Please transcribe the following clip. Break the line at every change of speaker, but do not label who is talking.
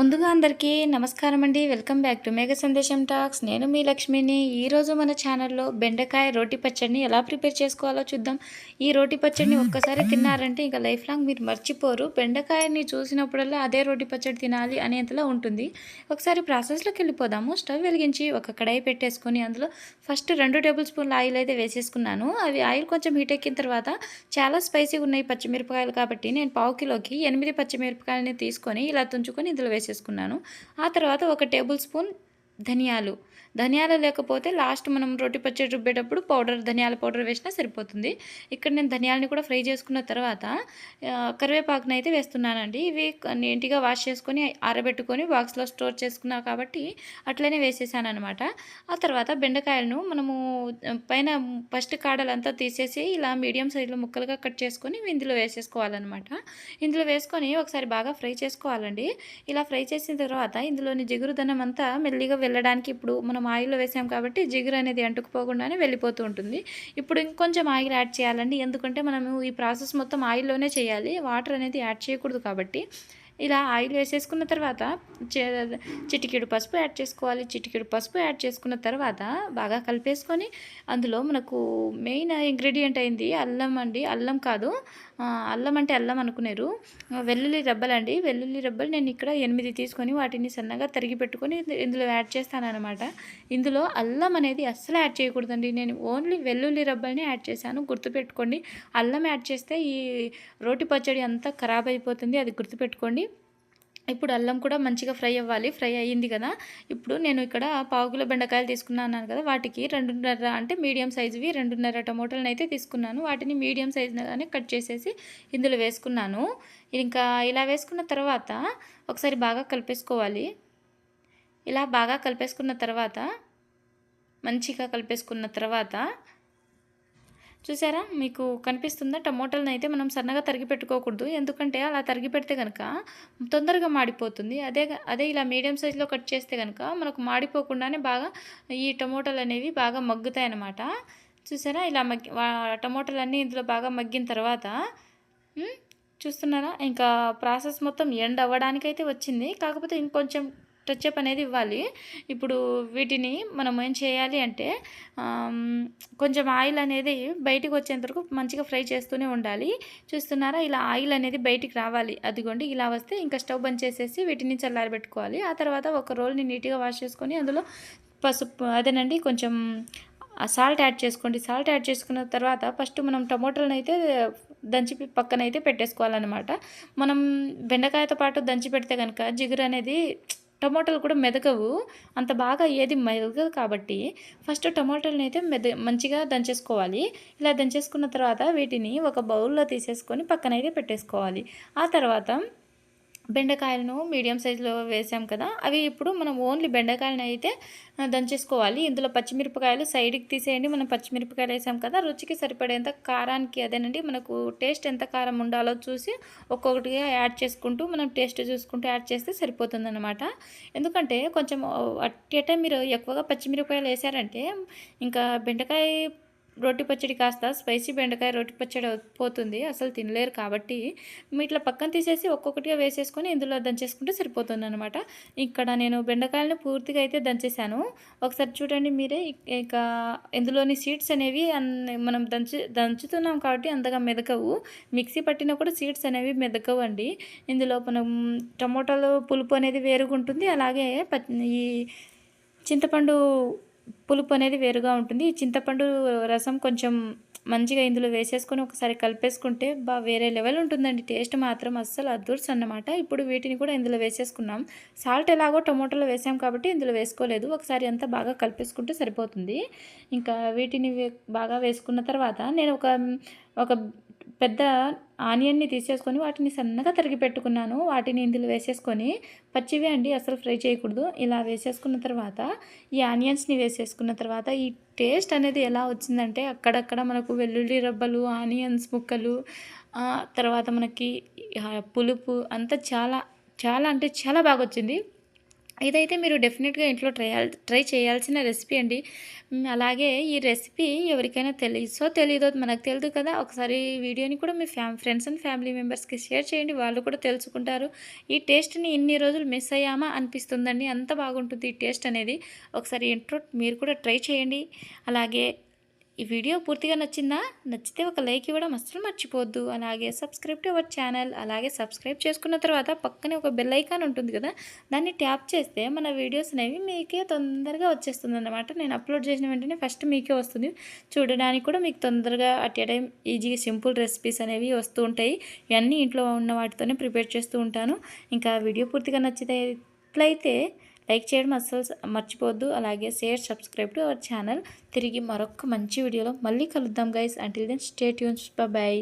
ముందుగా అందరికీ నమస్కారం అండి వెల్కమ్ బ్యాక్ టు మేఘ సందేశం టాక్స్. నేను మీ లక్ష్మిని. ఈరోజు మన ఛానల్లో బెండకాయ రోటి పచ్చడిని ఎలా ప్రిపేర్ చేసుకోవాలో చూద్దాం. ఈ రోటి పచ్చడిని ఒక్కసారి తిన్నారంటే ఇంకా లైఫ్ లాంగ్ మీరు మర్చిపోరు. బెండకాయని చూసినప్పుడల్లా అదే రోటి పచ్చడి తినాలి అనేంతలా ఉంటుంది. ఒకసారి ప్రాసెస్లోకి వెళ్ళిపోదాము. స్టవ్ వెలిగించి ఒక కడాయి పెట్టేసుకొని అందులో ఫస్ట్ రెండు టేబుల్ స్పూన్ల ఆయిల్ అయితే వేసేసుకున్నాను. అవి ఆయిల్ కొంచెం హీట్ ఎక్కిన తర్వాత చాలా స్పైసీగా ఉన్నాయి పచ్చిమిరపకాయలు కాబట్టి నేను పావు కిలోకి ఎనిమిది పచ్చిమిరపకాయలని తీసుకొని ఇలా తుంచుకొని ఇందులో వేసేసుకున్నాను. ఆ తర్వాత ఒక టేబుల్ స్పూన్ ధనియాలు. ధనియాలు లేకపోతే లాస్ట్ మనం రొట్టి పచ్చడి రుబ్బేటప్పుడు పౌడర్ ధనియాల పౌడర్ వేసినా సరిపోతుంది. ఇక్కడ నేను ధనియాలని కూడా ఫ్రై చేసుకున్న తర్వాత కరివేపాకుని అయితే వేస్తున్నానండి. ఇవి నీట్గా వాష్ చేసుకొని ఆరబెట్టుకొని బాక్స్లో స్టోర్ చేసుకున్నా కాబట్టి అట్లనే వేసేసాను అనమాట ఆ తర్వాత బెండకాయలను మనము పైన ఫస్ట్ కాడలంతా తీసేసి ఇలా మీడియం సైజులో ముక్కలుగా కట్ చేసుకొని ఇందులో వేసేసుకోవాలన్నమాట. ఇందులో వేసుకొని ఒకసారి బాగా ఫ్రై చేసుకోవాలండి. ఇలా ఫ్రై చేసిన తర్వాత ఇందులోని జిగురుదనం అంతా మెల్లిగా వెళ్ళడానికి ఇప్పుడు మనం ఆయిల్లో వేసాం కాబట్టి జిగురు అనేది అంటుకుపోకుండానే వెళ్ళిపోతూ ఉంటుంది. ఇప్పుడు ఇంకొంచెం ఆయిల్ యాడ్ చేయాలండి. ఎందుకంటే మనము ఈ ప్రాసెస్ మొత్తం ఆయిల్లోనే చేయాలి. వాటర్ అనేది యాడ్ చేయకూడదు కాబట్టి ఇలా ఆయిల్ వేసేసుకున్న తర్వాత చిటికెడు పసుపు యాడ్ చేసుకోవాలి. చిటికెడు పసుపు యాడ్ చేసుకున్న తర్వాత బాగా కలిపేసుకొని అందులో మనకు మెయిన్ ఇంగ్రీడియంట్ అయింది అల్లం అండి. అల్లం కాదు అల్లం అంటే అల్లం అనుకున్నారు వెల్లుల్లి రబ్బలండి వెల్లుల్లి రబ్బలు నేను ఇక్కడ ఎనిమిది తీసుకొని వాటిని సన్నగా తరిగి పెట్టుకొని ఇందులో యాడ్ చేస్తానమాట ఇందులో అల్లం అనేది అస్సలు యాడ్ చేయకూడదండి. నేను ఓన్లీ వెల్లుల్లి రబ్బల్ని యాడ్ చేశాను. గుర్తుపెట్టుకోండి. అల్లం యాడ్ చేస్తే ఈ రోటి పచ్చడి అంతా ఖరాబ్ అయిపోతుంది. అది గుర్తుపెట్టుకోండి. ఇప్పుడు అల్లం కూడా మంచిగా ఫ్రై అవ్వాలి. ఫ్రై అయ్యింది కదా. ఇప్పుడు నేను ఇక్కడ పావుకిలో బెండకాయలు తీసుకున్నాను కదా. వాటికి రెండున్నర అంటే మీడియం సైజువి రెండున్నర టమోటాలను అయితే తీసుకున్నాను. వాటిని మీడియం సైజుగానే కట్ చేసేసి ఇందులో వేసుకున్నాను. ఇంకా ఇలా వేసుకున్న తర్వాత ఒకసారి బాగా కలిపేసుకోవాలి. ఇలా బాగా కలిపేసుకున్న తర్వాత మంచిగా కలిపేసుకున్న తర్వాత చూసారా? మీకు కనిపిస్తుందా? టమోటాలను అయితే మనం సన్నగా తరిగి పెట్టుకోకూడదు. ఎందుకంటే అలా తరిగి పెడితే కనుక తొందరగా మాడిపోతుంది. అదే అదే ఇలా మీడియం సైజులో కట్ చేస్తే కనుక మనకు మాడిపోకుండానే బాగా ఈ టమోటాలు అనేవి బాగా మగ్గుతాయి అన్నమాట చూసారా? ఇలా మగ్గి టమోటాలన్నీ ఇందులో బాగా మగ్గిన తర్వాత చూస్తున్నారా? ఇంకా ప్రాసెస్ మొత్తం ఎండ్ అవ్వడానికైతే వచ్చింది. కాకపోతే ఇంకొంచెం టచ్అప్ అనేది ఇవ్వాలి. ఇప్పుడు వీటిని మనం ఏం చేయాలి అంటే కొంచెం ఆయిల్ అనేది బయటికి వచ్చేంత వరకు మంచిగా ఫ్రై చేస్తూనే ఉండాలి. చూస్తున్నారా? ఇలా ఆయిల్ అనేది బయటికి రావాలి. అదిగోండి ఇలా వస్తే ఇంకా స్టవ్ బంద్ చేసేసి వీటిని చల్లారబెట్టుకోవాలి. ఆ తర్వాత ఒక రోల్ని నీట్గా వాష్ చేసుకొని అందులో పసుపు అదేనండి కొంచెం సాల్ట్ యాడ్ చేసుకోండి. సాల్ట్ యాడ్ చేసుకున్న తర్వాత ఫస్ట్ మనం టమోటాలను అయితే దంచి పక్కన అయితే పెట్టేసుకోవాలన్నమాట. మనం బెండకాయతో పాటు దంచి పెడితే కనుక జిగురు అనేది టమాటాలు కూడా మెదగవు అంత బాగా ఏది మెదగదు కాబట్టి ఫస్ట్ టమాటాలను అయితే మెద మంచిగా దంచేసుకోవాలి. ఇలా దంచేసుకున్న తర్వాత వీటిని ఒక బౌల్లో తీసేసుకొని పక్కన అయితే పెట్టేసుకోవాలి. ఆ తర్వాత బెండకాయలను మీడియం సైజులో వేసాం కదా అవి ఇప్పుడు మనం ఓన్లీ బెండకాయలను అయితే దంచేసుకోవాలి. ఇందులో పచ్చిమిరపకాయలు సైడ్కి తీసేయండి. మనం పచ్చిమిరపకాయలు వేసాం కదా రుచికి సరిపడేంత కారానికి అదేనండి. మనకు టేస్ట్ ఎంత కారం ఉండాలో చూసి ఒక్కొక్కటిగా యాడ్ చేసుకుంటూ మనం టేస్ట్ చూసుకుంటూ యాడ్ చేస్తే సరిపోతుందన్నమాట. ఎందుకంటే కొంచెం అట్టేట మీరు ఎక్కువగా పచ్చిమిరపకాయలు వేసారంటే ఇంకా బెండకాయ రోటి పచ్చడి కాస్త స్పైసీ బెండకాయ రోటి పచ్చడి పోతుంది. అసలు తినలేరు కాబట్టి ఇట్లా పక్కన తీసేసి ఒక్కొక్కటిగా వేసేసుకొని ఇందులో దంచేసుకుంటే సరిపోతుంది అనమాట ఇక్కడ నేను బెండకాయలను పూర్తిగా అయితే దంచేసాను ఒకసారి చూడండి మీరే. ఇక ఇందులోని సీడ్స్ అనేవి మనం దంచు దంచుతున్నాం కాబట్టి అంతగా మెదకవు. మిక్సీ పట్టినా కూడా సీడ్స్ అనేవి మెదకవు అండి ఇందులో మనం టమోటాలు పులుపు అనేది వేరుగుంటుంది. ఉంటుంది అలాగే ఈ చింతపండు పులుపు అనేది వేరుగా ఉంటుంది. ఈ చింతపండు రసం కొంచెం మంచిగా ఇందులో వేసేసుకొని ఒకసారి కలిపేసుకుంటే బా వేరే లెవెల్ ఉంటుందండి. టేస్ట్ మాత్రం అస్సలు అద్దుర్స్ అన్నమాట. ఇప్పుడు వీటిని కూడా ఇందులో వేసేసుకున్నాం. సాల్ట్ ఎలాగో టొమాటోలో వేసాం కాబట్టి ఇందులో వేసుకోలేదు. ఒకసారి అంతా బాగా కలిపేసుకుంటే సరిపోతుంది. ఇంకా వీటిని బాగా వేసుకున్న తర్వాత నేను ఒక ఒక పెద్ద ఆనియన్ని తీసేసుకొని వాటిని సన్నగా తరిగి పెట్టుకున్నాను. వాటిని ఇందులో వేసేసుకొని పచ్చివి అండి అసలు ఫ్రై చేయకూడదు. ఇలా వేసేసుకున్న తర్వాత ఈ ఆనియన్స్ని వేసేసుకున్న తర్వాత ఈ టేస్ట్ అనేది ఎలా వచ్చిందంటే అక్కడక్కడ మనకు వెల్లుల్లి రబ్బలు ఆనియన్స్ ముక్కలు తర్వాత మనకి పులుపు అంతా చాలా చాలా అంటే చాలా బాగా వచ్చింది. ఇదైతే మీరు డెఫినెట్గా ఇంట్లో ట్రై ట్రై చేయాల్సిన రెసిపీ అండి. అలాగే ఈ రెసిపీ ఎవరికైనా తెలుసో తెలీదో మనకు తెలియదు కదా ఒకసారి వీడియోని కూడా మీ ఫ్యామ్ ఫ్రెండ్స్ అండ్ ఫ్యామిలీ మెంబర్స్కి షేర్ చేయండి వాళ్ళు కూడా తెలుసుకుంటారు. ఈ టేస్ట్ని ఇన్ని రోజులు మిస్ అయ్యామా అనిపిస్తుందండి అంత బాగుంటుంది ఈ టేస్ట్ అనేది. ఒకసారి ఇంట్లో మీరు కూడా ట్రై చేయండి. అలాగే ఈ వీడియో పూర్తిగా నచ్చిందా? నచ్చితే ఒక లైక్ ఇవ్వడం అస్సలు మర్చిపోవద్దు. అలాగే సబ్స్క్రైబ్ టు అవర్ ఛానల్ అలాగే సబ్స్క్రైబ్ చేసుకున్న తర్వాత పక్కనే ఒక బెల్ ఐకాన్ ఉంటుంది కదా దాన్ని ట్యాప్ చేస్తే మన వీడియోస్ అనేవి మీకే తొందరగా వచ్చేస్తుంది అన్నమాట నేను అప్లోడ్ చేసిన వెంటనే ఫస్ట్ మీకే వస్తుంది. చూడడానికి కూడా మీకు తొందరగా అట్ ఏ టైం ఈజీగా సింపుల్ రెసిపీస్ అనేవి వస్తూ ఉంటాయి. ఇవన్నీ ఇంట్లో ఉన్న వాటితోనే ప్రిపేర్ చేస్తూ ఉంటాను. ఇంకా వీడియో పూర్తిగా నచ్చితే ఎట్లయితే లైక్ చేయడం అస్సలు మర్చిపోవద్దు. అలాగే share subscribe to our channel. తిరిగి మరొక మంచి వీడియోలో మళ్ళీ కలుద్దాం guys until then stay tuned bye